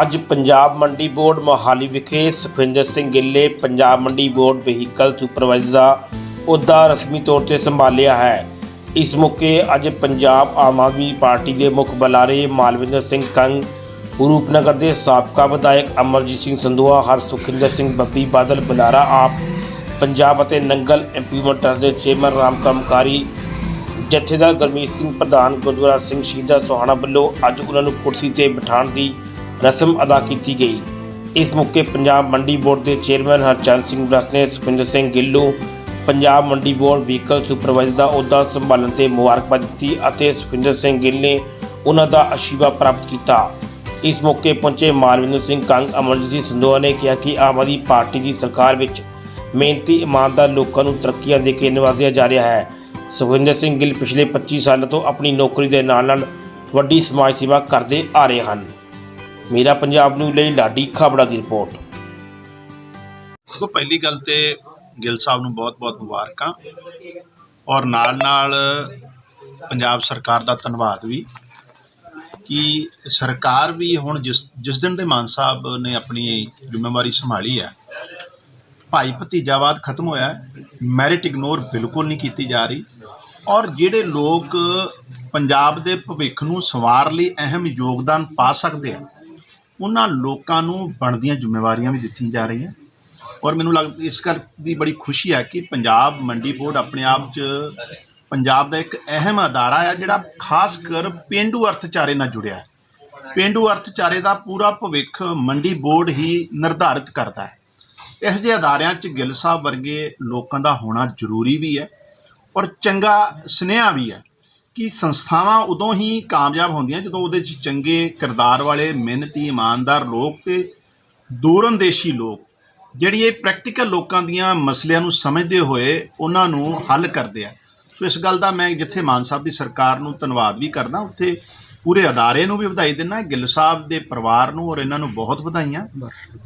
ਅੱਜ ਪੰਜਾਬ ਮੰਡੀ ਬੋਰਡ ਮੋਹਾਲੀ ਵਿਖੇ ਸੁਖਵਿੰਦਰ ਸਿੰਘ ਗਿੱਲੇ ਪੰਜਾਬ ਮੰਡੀ ਬੋਰਡ ਵਹੀਕਲ ਸੁਪਰਵਾਈਜ਼ਰ ਦਾ ਅਹੁਦਾ ਰਸਮੀ ਤੌਰ ਤੇ ਸੰਭਾਲਿਆ ਹੈ। ਇਸ ਮੌਕੇ ਅੱਜ ਪੰਜਾਬ ਆਮ ਆਦਮੀ ਪਾਰਟੀ ਦੇ ਮੁੱਖ ਬੁਲਾਰੇ ਮਾਲਵਿੰਦਰ ਸਿੰਘ ਕੰਗ, ਰੂਪਨਗਰ ਦੇ ਸਾਬਕਾ ਵਿਧਾਇਕ ਅਮਰਜੀਤ ਸਿੰਘ ਸੰਧੂਆ ਹਰ ਸੁਖਿੰਦਰ ਸਿੰਘ ਬੱਬੀ ਬਾਦਲ, ਬੁਲਾਰਾ ਆਪ, ਪੰਜਾਬ ਅਤੇ ਨੰਗਲ ਇੰਪਲੀਮੈਂਟ ਟਰਸਟ ਦੇ ਚੇਅਰਮੈਨ, ਰਾਮ ਕੰਮਕਾਰੀ, ਜਥੇਦਾਰ ਗੁਰਮੀਤ ਸਿੰਘ ਪ੍ਰਧਾਨ, ਗੁਰਦੁਆਰਾ ਸਿੰਘ ਸ਼ਹੀਦਾ ਸੋਹਾਣਾ ਵੱਲੋਂ ਅੱਜ ਉਹਨਾਂ ਨੂੰ ਕੁਰਸੀ ਤੇ ਬਿਠਾਉਣ ਦੀ ਰਸਮ ਅਦਾ ਕੀਤੀ ਗਈ। ਇਸ ਮੌਕੇ ਪੰਜਾਬ ਮੰਡੀ ਬੋਰਡ ਦੇ ਚੇਅਰਮੈਨ ਹਰਚੰਦ ਸਿੰਘ ਬਰਸ ਨੇ, ਸੁਖਵਿੰਦਰ ਸਿੰਘ ਗਿੱਲੂ, ਪੰਜਾਬ ਮੰਡੀ ਬੋਰਡ ਵਹੀਕਲ ਸੁਪਰਵਾਈਜ਼ਰ ਦਾ ਅਹੁਦਾ ਸੰਭਾਲਣ ਤੇ ਮੁਬਾਰਕਬਾਦ ਦਿੱਤੀ ਅਤੇ ਸੁਖਵਿੰਦਰ ਸਿੰਘ ਗਿੱਲ ਨੇ ਉਹਨਾਂ ਦਾ ਅਸ਼ੀਰਵਾਦ ਪ੍ਰਾਪਤ ਕੀਤਾ। ਇਸ ਮੌਕੇ ਪਹੁੰਚੇ ਮਾਲਵਿੰਦਰ ਸਿੰਘ ਕੰਗ, ਅਮਰਜੀਤ ਸਿੰਘ ਸੰਧੋਆ ਨੇ ਕਿਹਾ ਕਿ ਆਮ ਆਦਮੀ ਪਾਰਟੀ ਦੀ ਸਰਕਾਰ ਵਿੱਚ ਮਿਹਨਤੀ, ਇਮਾਨਦਾਰ ਲੋਕਾਂ ਨੂੰ ਤਰੱਕੀਆਂ ਦੇ ਕੇ ਨਿਵਾਜ਼ਿਆ ਜਾ ਰਿਹਾ ਹੈ। ਸੁਖਵਿੰਦਰ ਸਿੰਘ ਗਿੱਲ ਪਿਛਲੇ 25 ਸਾਲਾਂ ਤੋਂ ਆਪਣੀ ਨੌਕਰੀ ਦੇ ਨਾਲ ਨਾਲ ਵੱਡੀ ਸਮਾਜ ਸੇਵਾ ਕਰਦੇ ਆ ਰਹੇ ਹਨ। ਮੇਰਾ ਪੰਜਾਬ ਨੂੰ ਲਈ ਲਾਡੀ ਖਾਬੜਾ ਦੀ ਰਿਪੋਰਟ। ਦੇਖੋ ਪਹਿਲੀ ਗੱਲ ਤੇ ਗਿੱਲ ਸਾਹਿਬ ਨੂੰ ਬਹੁਤ-ਬਹੁਤ ਮੁਬਾਰਕਾਂ। ਔਰ ਨਾਲ-ਨਾਲ ਪੰਜਾਬ ਸਰਕਾਰ ਦਾ ਧੰਨਵਾਦ ਵੀ ਕਿ ਸਰਕਾਰ ਵੀ ਹੁਣ ਜਿਸ ਜਿਸ ਦਿਨ ਦੇ ਮਾਨ ਸਾਹਿਬ ਨੇ ਆਪਣੀ ਜ਼ਿੰਮੇਵਾਰੀ ਸੰਭਾਲੀ ਹੈ, ਭਾਈ ਭਤੀਜਾਵਾਦ ਖਤਮ ਹੋਇਆ ਮੈਰਿਟ ਇਗਨੋਰ ਬਿਲਕੁਲ ਨਹੀਂ ਕੀਤੀ ਜਾ ਰਹੀ। ਔਰ ਜਿਹੜੇ ਲੋਕ ਪੰਜਾਬ ਦੇ ਭਵਿੱਖ ਨੂੰ ਸੰਵਾਰ ਲਈ ਅਹਿਮ ਯੋਗਦਾਨ ਪਾ ਸਕਦੇ ਆ ਉਹਨਾਂ ਲੋਕਾਂ ਨੂੰ ਬਣਦੀਆਂ ਜ਼ਿੰਮੇਵਾਰੀਆਂ ਵੀ ਦਿੱਤੀਆਂ ਜਾ ਰਹੀਆਂ। ਔਰ ਮੈਨੂੰ ਲੱਗ, ਇਸ ਕਰ ਦੀ ਬੜੀ ਖੁਸ਼ੀ ਹੈ ਕਿ ਪੰਜਾਬ ਮੰਡੀ ਬੋਰਡ ਆਪਣੇ ਆਪ 'ਚ ਪੰਜਾਬ ਦਾ ਇੱਕ ਅਹਿਮ ਅਦਾਰਾ ਹੈ, ਜਿਹੜਾ ਖਾਸ ਕਰ ਪੇਂਡੂ ਅਰਥਚਾਰੇ ਨਾਲ ਜੁੜਿਆ ਹੈ। ਪੇਂਡੂ ਅਰਥਚਾਰੇ ਦਾ ਪੂਰਾ ਭਵਿੱਖ ਮੰਡੀ ਬੋਰਡ ਹੀ ਨਿਰਧਾਰਿਤ ਕਰਦਾ ਹੈ। ਇਹੋ ਜਿਹੇ ਅਦਾਰਿਆਂ 'ਚ ਗਿੱਲ ਸਾਹਿਬ ਵਰਗੇ ਲੋਕਾਂ ਦਾ ਹੋਣਾ ਜ਼ਰੂਰੀ ਵੀ ਹੈ ਔਰ ਚੰਗਾ ਸੁਨੇਹਾ ਵੀ ਹੈ। ਕਿ ਸੰਸਥਾਵਾਂ ਉਦੋਂ ਹੀ ਕਾਮਯਾਬ ਹੁੰਦੀਆਂ ਜਦੋਂ ਉਹਦੇ 'ਚ ਚੰਗੇ ਕਿਰਦਾਰ ਵਾਲੇ, ਮਿਹਨਤੀ, ਇਮਾਨਦਾਰ ਲੋਕ ਤੇ ਦੂਰਅੰਦੇਸ਼ੀ ਲੋਕ, ਜਿਹੜੀ ਇਹ ਪ੍ਰੈਕਟੀਕਲ ਲੋਕਾਂ ਦੀਆਂ ਮਸਲਿਆਂ ਨੂੰ ਸਮਝਦੇ ਹੋਏ ਉਹਨਾਂ ਨੂੰ ਹੱਲ ਕਰਦੇ ਆ। ਸੋ ਇਸ ਗੱਲ ਦਾ ਮੈਂ ਜਿੱਥੇ ਮਾਨ ਸਾਹਿਬ ਦੀ ਸਰਕਾਰ ਨੂੰ ਧੰਨਵਾਦ ਵੀ ਕਰਦਾ, ਉੱਥੇ ਪੂਰੇ ਅਦਾਰੇ ਨੂੰ ਵੀ ਵਧਾਈ ਦਿੰਦਾ, ਗਿੱਲ ਸਾਹਿਬ ਦੇ ਪਰਿਵਾਰ ਨੂੰ ਔਰ ਇਹਨਾਂ ਨੂੰ ਬਹੁਤ ਵਧਾਈਆਂ।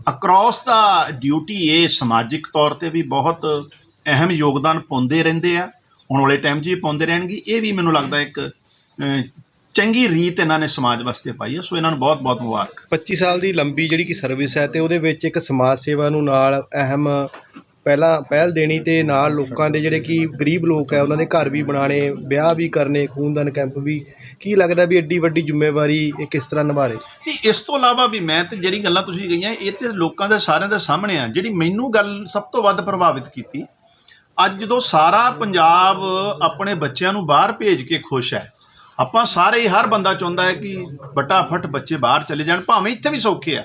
ਅਕ੍ਰੋਸ ਦਾ ਡਿਊਟੀ ਇਹ ਸਮਾਜਿਕ ਤੌਰ ਤੇ ਵੀ ਬਹੁਤ ਅਹਿਮ ਯੋਗਦਾਨ ਪਾਉਂਦੇ ਰਹਿੰਦੇ ਆ। ਹੁਣ ਵਾਲੇ ਟਾਈਮ 'ਚ ਵੀ ਪਾਉਂਦੇ ਰਹਿਣਗੇ ਇਹ ਵੀ ਮੈਨੂੰ ਲੱਗਦਾ ਇੱਕ ਚੰਗੀ ਰੀਤ ਇਹਨਾਂ ਨੇ ਸਮਾਜ ਵਾਸਤੇ ਪਾਈ ਹੈ ਸੋ ਇਹਨਾਂ ਨੂੰ ਬਹੁਤ ਬਹੁਤ ਮੁਬਾਰਕ। 25 ਸਾਲ ਦੀ ਲੰਬੀ ਜਿਹੜੀ ਕਿ ਸਰਵਿਸ ਹੈ ਤੇ ਉਹਦੇ ਵਿੱਚ ਇੱਕ ਸਮਾਜ ਸੇਵਾ ਨੂੰ ਨਾਲ ਅਹਿਮ ਪਹਿਲਾਂ ਪਹਿਲ ਦੇਣੀ ਤੇ ਨਾਲ ਲੋਕਾਂ ਦੇ ਜਿਹੜੇ ਕਿ ਗਰੀਬ ਲੋਕ ਹੈ ਉਹਨਾਂ ਦੇ ਘਰ ਵੀ ਬਣਾਣੇ ਵਿਆਹ ਵੀ ਕਰਨੇ ਖੂਨਦਾਨ ਕੈਂਪ ਵੀ ਕੀ ਲੱਗਦਾ ਵੀ ਐਡੀ ਵੱਡੀ ਜ਼ਿੰਮੇਵਾਰੀ ਇਹ ਕਿਸ ਤਰ੍ਹਾਂ ਨਿਭਾ ਰਹੇ? ਨਹੀਂ ਇਸ ਤੋਂ ਇਲਾਵਾ ਵੀ ਮੈਂ ਤੇ ਜਿਹੜੀ ਗੱਲਾਂ ਤੁਸੀਂ ਗਈਆਂ ਇਹ ਤੇ ਲੋਕਾਂ ਦੇ ਸਾਰਿਆਂ ਦੇ ਸਾਹਮਣੇ ਆ ਜਿਹੜੀ ਮੈਨੂੰ ਗੱਲ ਸਭ ਤੋਂ ਵੱਧ ਪ੍ਰਭਾਵਿਤ ਕੀਤੀ ਅੱਜ ਜਦੋਂ ਸਾਰਾ ਪੰਜਾਬ ਆਪਣੇ ਬੱਚਿਆਂ ਨੂੰ ਬਾਹਰ ਭੇਜ ਕੇ ਖੁਸ਼ ਹੈ, ਆਪਾਂ ਸਾਰੇ ਹੀ ਹਰ ਬੰਦਾ ਚਾਹੁੰਦਾ ਹੈ ਕਿ ਫਟਾਫਟ ਬੱਚੇ ਬਾਹਰ ਚਲੇ ਜਾਣ, ਭਾਵੇਂ ਇੱਥੇ ਵੀ ਸੌਖੇ ਆ।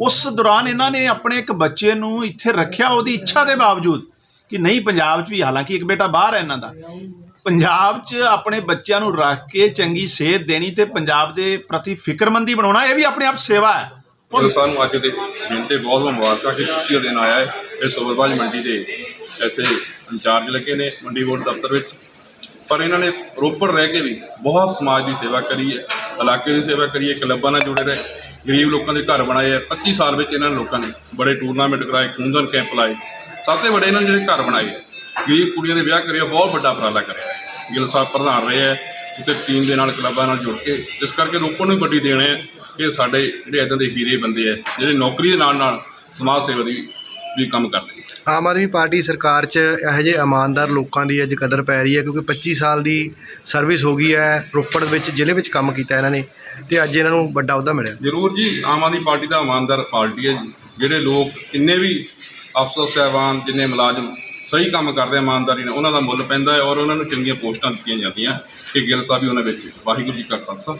ਉਸ ਦੌਰਾਨ ਇਹਨਾਂ ਨੇ ਆਪਣੇ ਇੱਕ ਬੱਚੇ ਨੂੰ ਇੱਥੇ ਰੱਖਿਆ ਉਹਦੀ ਇੱਛਾ ਦੇ ਬਾਵਜੂਦ ਕਿ ਨਹੀਂ, ਪੰਜਾਬ 'ਚ ਵੀ ਹਾਲਾਂਕਿ ਇੱਕ ਬੇਟਾ ਬਾਹਰ ਹੈ ਇਹਨਾਂ ਦਾ। ਪੰਜਾਬ 'ਚ ਆਪਣੇ ਬੱਚਿਆਂ ਨੂੰ ਰੱਖ ਕੇ ਚੰਗੀ ਸਿਹਤ ਦੇਣੀ ਤੇ ਪੰਜਾਬ ਦੇ ਪ੍ਰਤੀ ਫਿਕਰਮੰਦੀ ਬਣਾਉਣਾ, ਇਹ ਵੀ ਆਪਣੇ ਆਪ ਸੇਵਾ ਹੈ। ਔਰ ਸਾਨੂੰ ਅੱਜ ਦੇ ਦਿਨ ਤੇ ਬਹੁਤ ਮੁਬਾਰਕਾਂ ਕਿ ਛੁੱਟੀ ਦਿਨ ਆਇਆ ਹੈ, ਇਹ ਸੋਬਰਬਾਜ ਮੰਡੀ ਦੇ ਇੱਥੇ ਇੰਚਾਰਜ ਲੱਗੇ ਨੇ ਮੰਡੀ ਬੋਰਡ ਦਫ਼ਤਰ ਵਿੱਚ। ਪਰ ਇਹਨਾਂ ਨੇ ਰੋਪੜ ਰਹਿ ਕੇ ਵੀ ਬਹੁਤ ਸਮਾਜ ਦੀ ਸੇਵਾ ਕਰੀ ਹੈ, ਇਲਾਕੇ ਦੀ ਸੇਵਾ ਕਰੀ ਹੈ, ਕਲੱਬਾਂ ਨਾਲ ਜੁੜੇ ਰਹੇ, ਗਰੀਬ ਲੋਕਾਂ ਦੇ ਘਰ ਬਣਾਏ ਹੈ। 25 ਸਾਲ ਵਿੱਚ ਇਹਨਾਂ ਲੋਕਾਂ ਨੇ ਬੜੇ ਟੂਰਨਾਮੈਂਟ ਕਰਾਏ ਖੂਨਦਾਨ ਕੈਂਪ ਲਾਏ। ਸਭ ਤੋਂ ਵੱਡੇ ਇਹਨਾਂ ਨੇ ਜਿਹੜੇ ਘਰ ਬਣਾਏ ਹੈ। ਗਰੀਬ ਕੁੜੀਆਂ ਦੇ ਵਿਆਹ ਕਰਿਆ, ਬਹੁਤ ਵੱਡਾ ਉਪਰਾਲਾ ਕਰਿਆ ਗਿੱਲ ਸਾਹਿਬ ਪ੍ਰਧਾਨ ਰਹੇ ਹੈ ਉੱਤੇ ਟੀਮ ਦੇ ਨਾਲ, ਕਲੱਬਾਂ ਨਾਲ ਜੁੜ ਕੇ। ਇਸ ਕਰਕੇ ਰੋਪੜ ਨੂੰ ਵੱਡੀ ਦੇਣ ਹੈ ਕਿ ਸਾਡੇ ਜਿਹੜੇ ਇਦਾਂ ਦੇ ਹੀਰੇ ਬੰਦੇ ਹੈ, ਜਿਹੜੇ ਨੌਕਰੀ ਦੇ ਨਾਲ ਨਾਲ ਸਮਾਜ ਸੇਵਾ ਦੀ ਵੀ ਕੰਮ ਕਰਦੇ ਨੇ? ਆਮ ਆਦਮੀ ਪਾਰਟੀ ਸਰਕਾਰ 'ਚ ਇਹੋ ਜਿਹੇ ਇਮਾਨਦਾਰ ਲੋਕਾਂ ਦੀ ਅੱਜ ਕਦਰ ਪੈ ਰਹੀ ਹੈ ਕਿਉਂਕਿ 25 ਸਾਲ ਦੀ ਸਰਵਿਸ ਹੋ ਗਈ ਹੈ ਰੋਪੜ ਵਿੱਚ ਜ਼ਿਲ੍ਹੇ ਵਿੱਚ ਕੰਮ ਕੀਤਾ ਇਹਨਾਂ ਨੇ ਤੇ ਅੱਜ ਇਹਨਾਂ ਨੂੰ ਵੱਡਾ ਅਹੁਦਾ ਮਿਲਿਆ। ਜ਼ਰੂਰ ਜੀ ਆਮ ਆਦਮੀ ਪਾਰਟੀ ਦਾ ਇਮਾਨਦਾਰ ਪਾਰਟੀ ਹੈ ਜੀ। ਜਿਹੜੇ ਲੋਕ ਕਿੰਨੇ ਵੀ ਅਫਸਰ ਸਾਹਿਬਾਨ ਜਿੰਨੇ ਮੁਲਾਜ਼ਮ ਸਹੀ ਕੰਮ ਕਰਦੇ ਆ ਇਮਾਨਦਾਰੀ ਨਾਲ ਉਹਨਾਂ ਦਾ ਮੁੱਲ ਪੈਂਦਾ ਹੈ ਔਰ ਉਹਨਾਂ ਨੂੰ ਚੰਗੀਆਂ ਪੋਸਟਾਂ ਦਿੱਤੀਆਂ ਜਾਂਦੀਆਂ। ਕਿ ਗਿੱਲ ਸਾਹਿਬ ਵੀ ਉਹਨਾਂ ਵਿੱਚ ਵਾਹਿਗੁਰੂ ਜੀ ਕਾ ਖਾਲਸਾ।